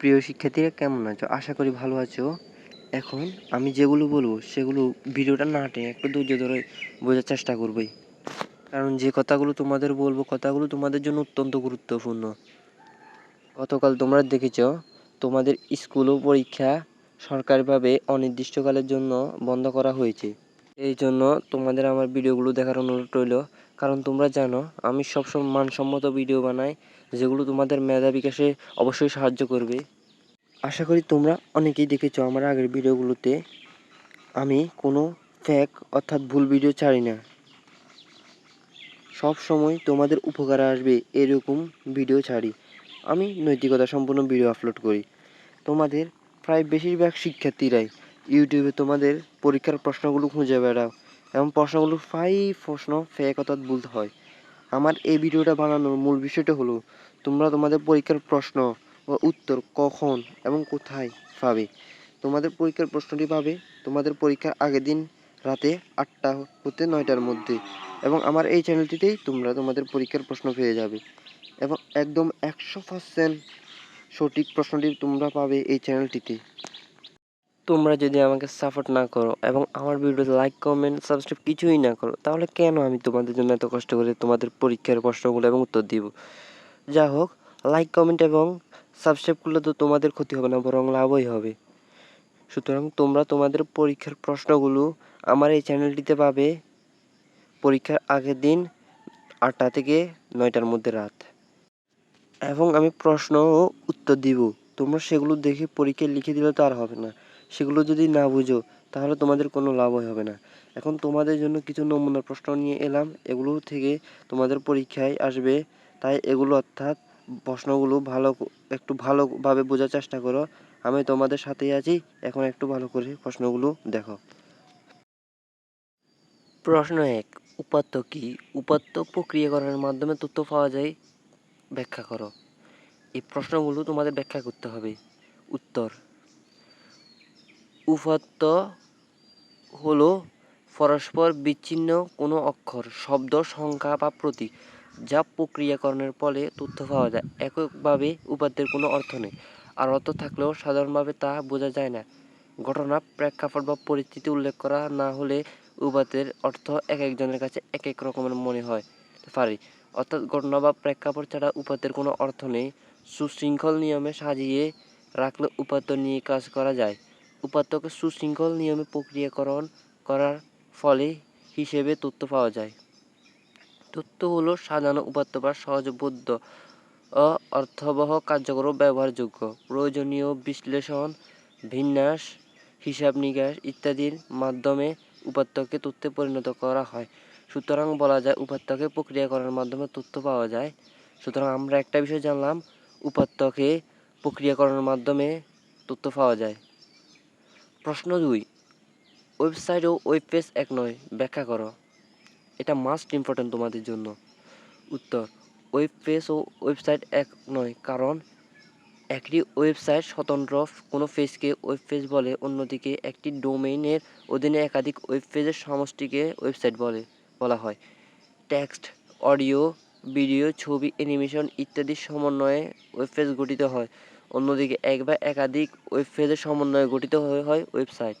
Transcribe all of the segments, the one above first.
প্রিয় শিক্ষার্থীরা, কেমন আছো? আশা করি ভালো আছো। এখন আমি যেগুলো বলব, সেগুলো ভিডিওটা না টেনে একটু ধৈর্য ধরে বোঝার চেষ্টা করবে কারণ যে কথাগুলো তোমাদের বলব, কথাগুলো তোমাদের জন্য অত্যন্ত গুরুত্বপূর্ণ। গতকাল তোমরা দেখেছ, তোমাদের স্কুল ও পরীক্ষা সরকারিভাবে অনির্দিষ্টকালের জন্য বন্ধ করা হয়েছে। এই জন্য তোমাদের আমার ভিডিওগুলো দেখার অনুরোধ রইল। কারণ তোমরা জানো, আমি সবসময় মানসম্মত ভিডিও বানাই। যেগুলো তোমাদের মেধা বিকাশে অবশ্যই সাহায্য করবে। আশা করি তোমরা অনেকেই দেখেছ আমার আগের ভিডিওগুলোতে, আমি কোনো ফ্যাক অর্থাৎ ভুল ভিডিও ছাড়ি না। সব সময় তোমাদের উপকারে আসবে এরকম ভিডিও ছাড়ি। আমি নৈতিকতা সম্পূর্ণ ভিডিও আপলোড করি। তোমাদের প্রায় বেশিরভাগ শিক্ষার্থীরাই ইউটিউবে তোমাদের পরীক্ষার প্রশ্নগুলো খুঁজে বেড়াও এবং প্রশ্নগুলো প্রায় প্রশ্ন ফেক অর্থাৎ ভুল হয়। আমার এই ভিডিওটা বানানোর মূল বিষয়টা হলো, তোমরা তোমাদের পরীক্ষার প্রশ্ন ও উত্তর কখন এবং কোথায় পাবে? তোমাদের পরীক্ষার প্রশ্নটি পাবে তোমাদের পরীক্ষার আগের দিন রাতে আটটা হতে নয়টার মধ্যে এবং আমার এই চ্যানেলটিতেই তোমরা তোমাদের পরীক্ষার প্রশ্ন পেয়ে যাবে এবং একদম একশো পার্সেন্ট সঠিক প্রশ্নটি তোমরা পাবে এই চ্যানেলটিতে। তোমরা যদি আমাকে সাপোর্ট না করো এবং আমার ভিডিওতে লাইক কমেন্ট সাবস্ক্রাইব কিছুই না করো, তাহলে কেন আমি তোমাদের জন্য এত কষ্ট করে তোমাদের পরীক্ষার প্রশ্নগুলো এবং উত্তর দিব? যা হোক লাইক কমেন্ট এবং সাবস্ক্রাইব করলে তো তোমাদের ক্ষতি হবে না, বরং লাভই হবে। সুতরাং তোমরা তোমাদের পরীক্ষার প্রশ্নগুলো আমার এই চ্যানেলটিতে পাবে পরীক্ষার আগের দিন আটটা থেকে নয়টার মধ্যে রাত। এবং আমি প্রশ্ন ও উত্তর দিব, তোমরা সেগুলো দেখে পরীক্ষায় লিখে দিলে তো আর হবে না। সেগুলো যদি না বুঝো, তাহলে তোমাদের কোনো লাভই হবে না। এখন তোমাদের জন্য কিছু নমুনা প্রশ্ন নিয়ে এলাম। এগুলো থেকে তোমাদের পরীক্ষায় আসবে। তাই এগুলো অর্থাৎ প্রশ্নগুলো ভালো একটু ভালোভাবে বোঝার চেষ্টা করো। আমি তোমাদের সাথেই আছি। এখন একটু ভালো করে প্রশ্নগুলো দেখো। প্রশ্ন এক, উপাত্ত কি? উপাত্ত প্রক্রিয়াকরণের মাধ্যমে তথ্য পাওয়া যায়? ব্যাখ্যা করো। এই প্রশ্নগুলো তোমাদের ব্যাখ্যা করতে হবে। উত্তর উপাত্ত হলো পরস্পর বিচ্ছিন্ন কোনো অক্ষর, শব্দ, সংখ্যা বা প্রতীক, যা প্রক্রিয়াকরণের ফলে তথ্য পাওয়া যায়। এককভাবে উপাত্তের কোনো অর্থ নেই, আর অর্থ থাকলেও সাধারণভাবে তা বোঝা যায় না। ঘটনা, প্রেক্ষাপট বা পরিস্থিতি উল্লেখ করা না হলে উপাত্তের অর্থ এক একজনের কাছে এক এক রকমের মনে হয়, পারে। অর্থাৎ ঘটনা বা প্রেক্ষাপট ছাড়া উপাত্তের কোনো অর্থ নেই। সুশৃঙ্খল নিয়মে সাজিয়ে রাখলে উপাত্ত নিয়ে কাজ করা যায়। উপাত্তকে সুশৃঙ্খল নিয়মে প্রক্রিয়াকরণ করার ফলে হিসেবে তথ্য পাওয়া যায়। তথ্য হলো সাজানো উপাত্ত বা সহজবোধ্য ও অর্থবহ কার্যকর ব্যবহারযোগ্য, প্রয়োজনীয় বিশ্লেষণ, বিন্যাস, হিসাব নিকাশ ইত্যাদির মাধ্যমে উপাত্তকে তথ্যে পরিণত করা হয়। সুতরাং বলা যায় উপাত্তকে প্রক্রিয়াকরণের মাধ্যমে তথ্য পাওয়া যায়। সুতরাং আমরা একটা বিষয় জানলাম, উপাত্তকে প্রক্রিয়াকরণের মাধ্যমে তথ্য পাওয়া যায়। প্রশ্ন দুই ওয়েবসাইট ও ওয়েব পেজ এক নয়, ব্যাখ্যা করো। এটা মাস্ট ইম্পর্টেন্ট তোমাদের জন্য। উত্তর ওয়েব পেজ ও ওয়েবসাইট এক নয়, কারণ একটি ওয়েবসাইট স্বতন্ত্র কোনো পেজকে ওয়েব পেজ বলে, অন্যদিকে একটি ডোমেইনের অধীনে একাধিক ওয়েব পেজের সমষ্টিকে ওয়েবসাইট বলে, বলা হয়। টেক্সট, অডিও, ভিডিও, ছবি, অ্যানিমেশন ইত্যাদির সমন্বয়ে ওয়েব পেজ গঠিত হয়। অন্যদিকে এক বা একাধিক ওয়েব পেজের সমন্বয়ে গঠিত হয়ে হয় ওয়েবসাইট।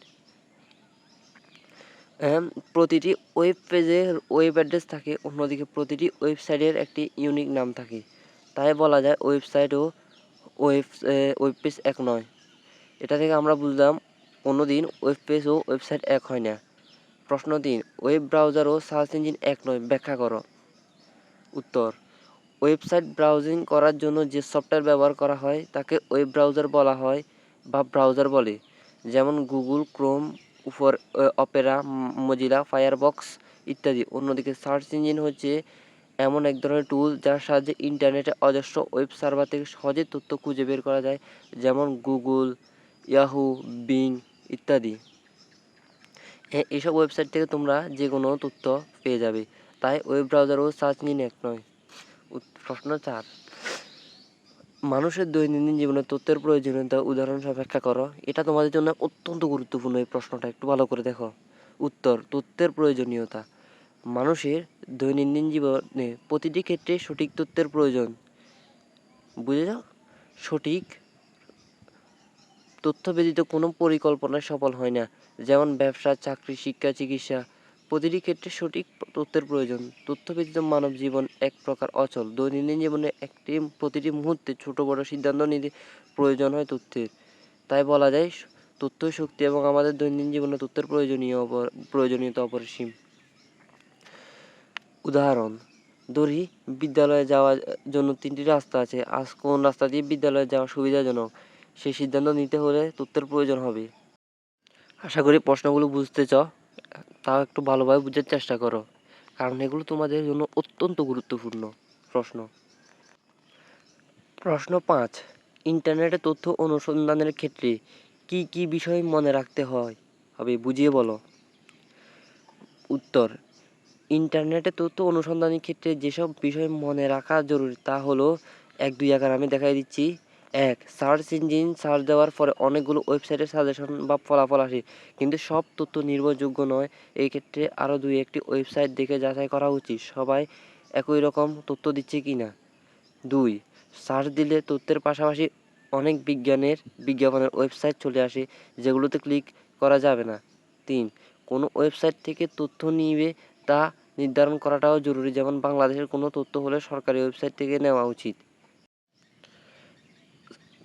প্রতিটি ওয়েব পেজের ওয়েব অ্যাড্রেস থাকে, অন্যদিকে প্রতিটি ওয়েবসাইটের একটি ইউনিক নাম থাকে। তাই বলা যায় ওয়েবসাইট ও ওয়েব ওয়েব পেজ এক নয়। এটা থেকে আমরা বুঝলাম কোনো দিন ওয়েব পেজ ও ওয়েবসাইট এক হয় না। প্রশ্ন তিন, ওয়েব ব্রাউজার ও সার্চ ইঞ্জিন এক নয়, ব্যাখ্যা করো। উত্তর ওয়েবসাইট ব্রাউজিং করার জন্য যে সফটওয়্যার ব্যবহার করা হয়, তাকে ওয়েব ব্রাউজার বলা হয় বা ব্রাউজার বলে। যেমন গুগল, ক্রোম, উপর অপেরা মজিলা, ফায়ারবক্স ইত্যাদি। অন্যদিকে সার্চ ইঞ্জিন হচ্ছে এমন এক ধরনের টুল যার সাহায্যে ইন্টারনেটে অজস্র ওয়েব সার্ভার থেকে সহজে তথ্য খুঁজে বের করা যায়, যেমন গুগল, ইয়াহু, বিং ইত্যাদি। হ্যাঁ এইসব ওয়েবসাইট থেকে তোমরা যে কোনো তথ্য পেয়ে যাবে। তাই ওয়েব ব্রাউজার ও সার্চ ইঞ্জিন এক নয়। প্রশ্ন চার মানুষের দৈনন্দিন জীবনে তথ্যের প্রয়োজনীয়তা উদাহরণ ব্যাখ্যা করো। এটা তোমাদের জন্য অত্যন্ত গুরুত্বপূর্ণ এই প্রশ্নটা। একটু ভালো করে দেখো। উত্তর, তথ্যের প্রয়োজনীয়তা। মানুষের দৈনন্দিন জীবনে প্রতিটি ক্ষেত্রে সঠিক তথ্যের প্রয়োজন। বুঝে যাও? সঠিক তথ্য ব্যতীত কোনো পরিকল্পনা সফল হয় না। যেমন ব্যবসা, চাকরি, শিক্ষা, চিকিৎসা প্রতিটি ক্ষেত্রে সঠিক তথ্যের প্রয়োজন। তথ্য ব্যতীত মানব জীবন এক প্রকার অচল। দৈনন্দিন জীবনে একটি, প্রতিটি মুহূর্তে ছোট বড় সিদ্ধান্ত নিতে প্রয়োজন হয় তথ্যের। তাই বলা যায়, তথ্য শক্তি এবং আমাদের দৈনন্দিন জীবনে তথ্যের প্রয়োজনীয় প্রয়োজনীয়তা অপরিসীম। উদাহরণ ধরি বিদ্যালয়ে যাওয়ার জন্য তিনটি রাস্তা আছে। আজ কোন রাস্তা দিয়ে বিদ্যালয়ে যাওয়া সুবিধাজনক? সেই সিদ্ধান্ত নিতে হলে তথ্যের প্রয়োজন হবে। আশা করি প্রশ্নগুলো বুঝতে চাও তাও একটু ভালোভাবে বুঝার চেষ্টা করো। কারণ এগুলো তোমাদের জন্য অত্যন্ত গুরুত্বপূর্ণ প্রশ্ন। প্রশ্ন পাঁচ ইন্টারনেটে তথ্য অনুসন্ধানের ক্ষেত্রে কি কি বিষয় মনে রাখতে হয়? হবে, বুঝিয়ে বলো। উত্তর ইন্টারনেটে তথ্য অনুসন্ধানের ক্ষেত্রে যেসব বিষয় মনে রাখা জরুরি তা হলো, এক দুই আকার আমি দেখাই দিচ্ছি। এক, সার্চ ইঞ্জিন সার্চ দেওয়ার পরে অনেকগুলো ওয়েবসাইটের সাজেশন বা ফলাফল আসে। কিন্তু সব তথ্য নির্ভরযোগ্য নয়। এই ক্ষেত্রে আরও দুই একটি ওয়েবসাইট দেখে যাচাই করা উচিত, সবাই একই রকম তথ্য দিচ্ছে কি না। দুই, সার্চ দিলে তথ্যের পাশাপাশি অনেক বিজ্ঞানের বিজ্ঞাপনের ওয়েবসাইট চলে আসে, যেগুলোতে ক্লিক করা যাবে না। তিন, কোনো ওয়েবসাইট থেকে তথ্য নিবে তা নির্ধারণ করাটাও জরুরি। যেমন বাংলাদেশের কোনো তথ্য হলে সরকারি ওয়েবসাইট থেকে নেওয়া উচিত।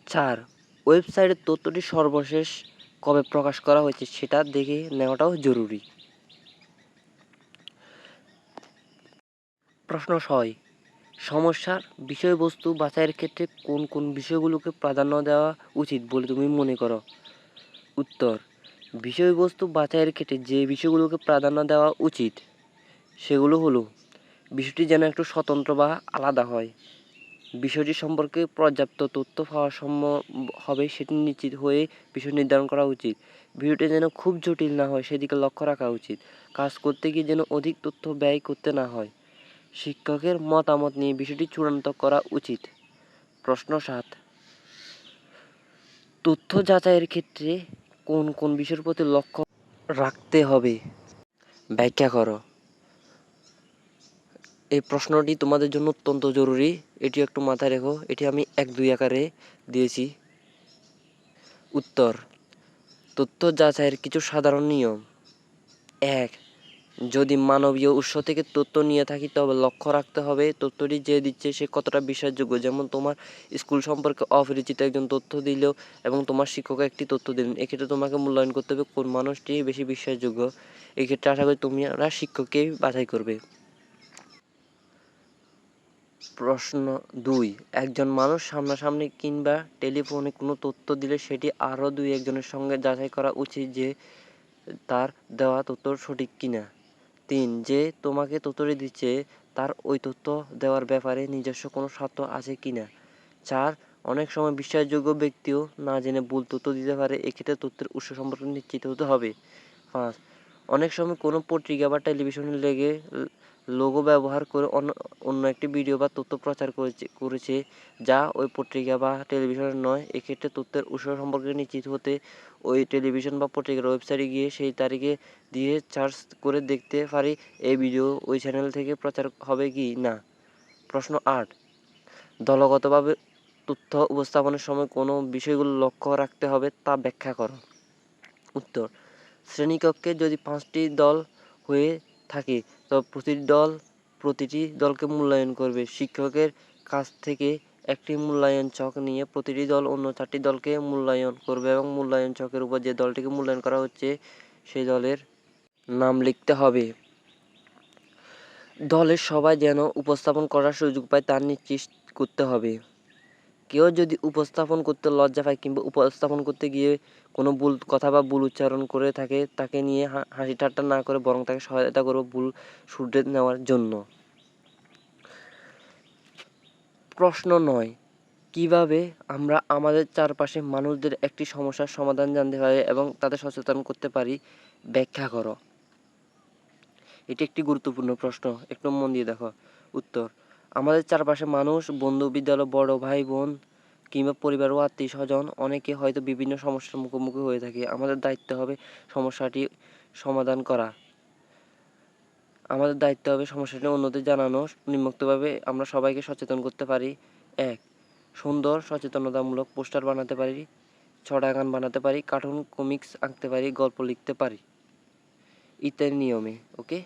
চার ওয়েবসাইটের তথ্যটি সর্বশেষ কবে প্রকাশ করা হয়েছে সেটা দেখে নেওয়াটাও জরুরি। প্রশ্ন ছয়, সমস্যার বিষয়বস্তু বাছাইয়ের ক্ষেত্রে কোন কোন বিষয়গুলোকে প্রাধান্য দেওয়া উচিত বলে তুমি মনে করো? উত্তর, বিষয়বস্তু বাছাইয়ের ক্ষেত্রে যে বিষয়গুলোকে প্রাধান্য দেওয়া উচিত সেগুলো হলো, বিষয়টি যেন একটু স্বতন্ত্র বা আলাদা হয়। বিষয়টি সম্পর্কে পর্যাপ্ত তথ্য পাওয়া সম্ভব হবে সেটি নিশ্চিত হয়ে বিষয় নির্ধারণ করা উচিত। ভিডিওটি যেন খুব জটিল না হয়, সেদিকে লক্ষ্য রাখা উচিত। কাজ করতে গিয়ে যেন অধিক তথ্য ব্যয় করতে না হয়। শিক্ষকের মতামত নিয়ে বিষয়টি চূড়ান্ত করা উচিত। প্রশ্ন সাত। তথ্য যাচাইয়ের ক্ষেত্রে কোন কোন বিষয়ের প্রতি লক্ষ্য রাখতে হবে? ব্যাখ্যা করো। এই প্রশ্নটি তোমাদের জন্য অত্যন্ত জরুরি। এটি একটু মাথায় রেখো। এটি আমি এক দুই আকারে দিয়েছি। উত্তর। তথ্য যাচাইয়ের কিছু সাধারণ নিয়ম। এক, যদি মানবীয় উৎস থেকে তথ্য নিয়ে থাকি, তবে লক্ষ্য রাখতে হবে তথ্যটি যে দিচ্ছে সে কতটা বিশ্বাসযোগ্য। যেমন তোমার স্কুল সম্পর্কে অপরিচিত একজন তথ্য দিল এবং তোমার শিক্ষক একটি তথ্য দিলেন, এক্ষেত্রে তোমাকে মূল্যায়ন করতে হবে কোন মানুষটি বেশি বিশ্বাসযোগ্য। এক্ষেত্রে আশা করি তুমি তোমরা শিক্ষককেই বাছাই করবে। প্রশ্ন দুই, একজন মানুষ সামনাসামনি কিংবা টেলিফোনে কোনো তথ্য দিলে সেটি আরও দুই একজনের সঙ্গে যাচাই করা উচিত যে তার দেওয়া তথ্য সঠিক কিনা। তিন, যে তোমাকে তথ্যটি দিচ্ছে তার ওই তথ্য দেওয়ার ব্যাপারে নিজস্ব কোনো স্বার্থ আছে কিনা। চার, অনেক সময় বিশ্বাসযোগ্য ব্যক্তিও না জেনে ভুল তথ্য দিতে পারে, এক্ষেত্রে তথ্যের উৎস সম্পর্কে নিশ্চিত হতে হবে। পাঁচ, অনেক সময় কোনো পত্রিকা বা টেলিভিশনে লেগে লোগো ব্যবহার করে অন্য অন্য একটি ভিডিও বা তথ্য প্রচার করেছে করেছে, যা ওই পত্রিকা বা টেলিভিশনের নয়। এক্ষেত্রে তথ্যের উৎস সম্পর্কে নিশ্চিত হতে ওই টেলিভিশন বা পত্রিকার ওয়েবসাইটে গিয়ে সেই তারিখে দিয়ে সার্চ করে দেখতে পারি এই ভিডিও ওই চ্যানেল থেকে প্রচার হবে কি না। প্রশ্ন আট। দলগতভাবে তথ্য উপস্থাপনের সময় কোনো বিষয়গুলো লক্ষ্য রাখতে হবে তা ব্যাখ্যা করো। উত্তর। শ্রেণীকক্ষে যদি পাঁচটি দল হয়ে থাকে তবে প্রতিটি দল, প্রতিটি দলকে মূল্যায়ন করবে। শিক্ষকের কাছ থেকে একটি মূল্যায়ন ছক নিয়ে প্রতিটি দল অন্য চারটি দলকে মূল্যায়ন করবে এবং মূল্যায়ন চকের উপর যে দলটিকে মূল্যায়ন করা হচ্ছে, সেই দলের নাম লিখতে হবে। দলের সবাই যেন উপস্থাপন করার সুযোগ পায়, তা নিশ্চিত করতে হবে। কেউ যদি উপস্থাপন করতে লজ্জা পায় কিংবা উপস্থাপন করতে গিয়ে কোনো ভুল কথা বা ভুল উচ্চারণ করে থাকে, তাকে নিয়ে হাসি ঠাট্টা না করে বরং তাকে সহায়তা করব ভুল শুধরে নেওয়ার জন্য। প্রশ্ন নয়, কীভাবে আমরা আমাদের চারপাশে মানুষদের একটি সমস্যার সমাধান জানতে পারি এবং তাদের সচেতন করতে পারি, ব্যাখ্যা করো। এটি একটি গুরুত্বপূর্ণ প্রশ্ন, একটু মন দিয়ে দেখো। উত্তর আমাদের চারপাশে মানুষ, বন্ধু বিদ্যালয়, বড় ভাই, বোন কিংবা পরিবার ও আত্মীয় স্বজন অনেকে হয়তো বিভিন্ন সমস্যার মুখোমুখি হয়ে থাকে। আমাদের দায়িত্ব হবে সমস্যাটি সমাধান করা। আমাদের দায়িত্ব হবে সমস্যাটি অন্যদের জানানো। নিম্নোক্তভাবে আমরা সবাইকে সচেতন করতে পারি। এক, সুন্দর, সচেতনতামূলক পোস্টার বানাতে পারি। ছড়া গান বানাতে পারি। কার্টুন, কমিক্স আঁকতে পারি। গল্প লিখতে পারি। ইত্যাদি নিয়মে, ওকে?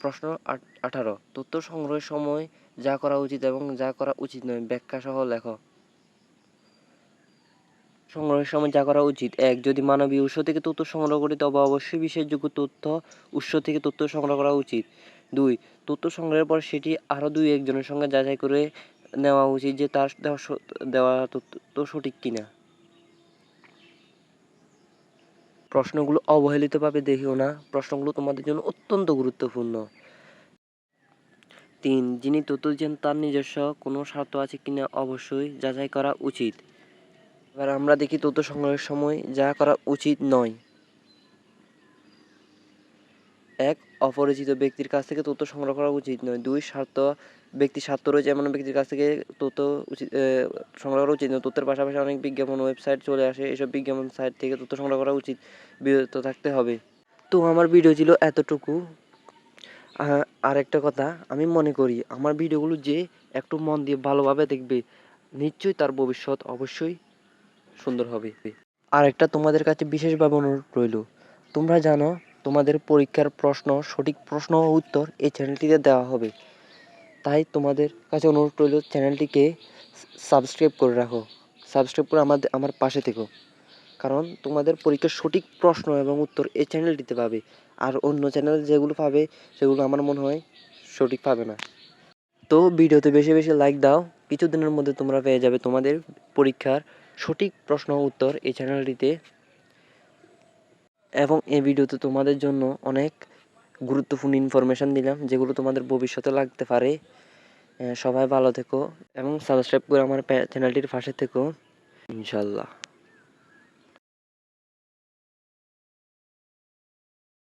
প্রশ্ন আঠারো তথ্য সংগ্রহের সময় যা করা উচিত এবং যা করা উচিত নয় ব্যাখ্যা সহ লেখো। সংগ্রহের সময় যা করা উচিত। এক, যদি মানবীয় উৎস থেকে তথ্য সংগ্রহ করি, তবে অবশ্যই বিশ্বাসযোগ্য তথ্য উৎস থেকে তথ্য সংগ্রহ করা উচিত। দুই, তথ্য সংগ্রহের পর সেটি আরও দুই একজনের সঙ্গে যাচাই করে নেওয়া উচিত যে তার দেওয়া তথ্য সঠিক কিনা। প্রশ্নগুলো অবহেলিতভাবে দেখিও না। প্রশ্নগুলো তোমাদের জন্য অত্যন্ত গুরুত্বপূর্ণ। তিন, যিনি তথ্য দিচ্ছেন তার নিজস্ব কোনো স্বার্থ আছে কিনা অবশ্যই যাচাই করা উচিত। এবার আমরা দেখি তথ্য সংগ্রহের সময়, যা করা উচিত নয়। এক, অপরিচিত ব্যক্তির কাছ থেকে তথ্য সংগ্রহ করা উচিত নয়। দুই, স্বার্থ ব্যক্তির স্বার্থ রয়েছে এমন ব্যক্তির কাছ থেকে তথ্য উচিত সংগ্রহ করা উচিত নয়। তথ্যের পাশাপাশি অনেক বিজ্ঞাপন ওয়েবসাইট চলে আসে, এসব বিজ্ঞাপন সাইট থেকে তথ্য সংগ্রহ করা উচিত। বিরত থাকতে হবে। তো আমার ভিডিও ছিল এতটুকু। আর একটা কথা, আমি মনে করি আমার ভিডিওগুলো যে একটু মন দিয়ে ভালোভাবে দেখবে, নিশ্চয়ই তার ভবিষ্যৎ অবশ্যই সুন্দর হবে। আর একটা তোমাদের কাছে বিশেষভাবে অনুরোধ রইল, তোমরা জানো তোমাদের পরীক্ষার প্রশ্ন, সঠিক প্রশ্ন ও উত্তর এই চ্যানেলটিতে দেওয়া হবে। তাই তোমাদের কাছে অনুরোধ রইল চ্যানেলটিকে সাবস্ক্রাইব করে রাখো, সাবস্ক্রাইব করে আমাদের, আমার পাশে থেকো। কারণ তোমাদের পরীক্ষার সঠিক প্রশ্ন এবং উত্তর এই চ্যানেলটিতে পাবে। আর অন্য চ্যানেল যেগুলো পাবে, সেগুলো আমার মনে হয় সঠিক পাবে না। তো ভিডিওতে বেশি বেশি লাইক দাও, কিছুদিনের মধ্যে তোমরা পেয়ে যাবে তোমাদের পরীক্ষার সঠিক প্রশ্ন উত্তর এই চ্যানেলটিতে এবং এই ভিডিওতে তোমাদের জন্য অনেক গুরুত্বপূর্ণ ইনফরমেশান দিলাম, যেগুলো তোমাদের ভবিষ্যতে লাগতে পারে। সবাই ভালো থেকো এবং সাবস্ক্রাইব করে আমার চ্যানেলটির পাশে থেকো। ইনশাল্লাহ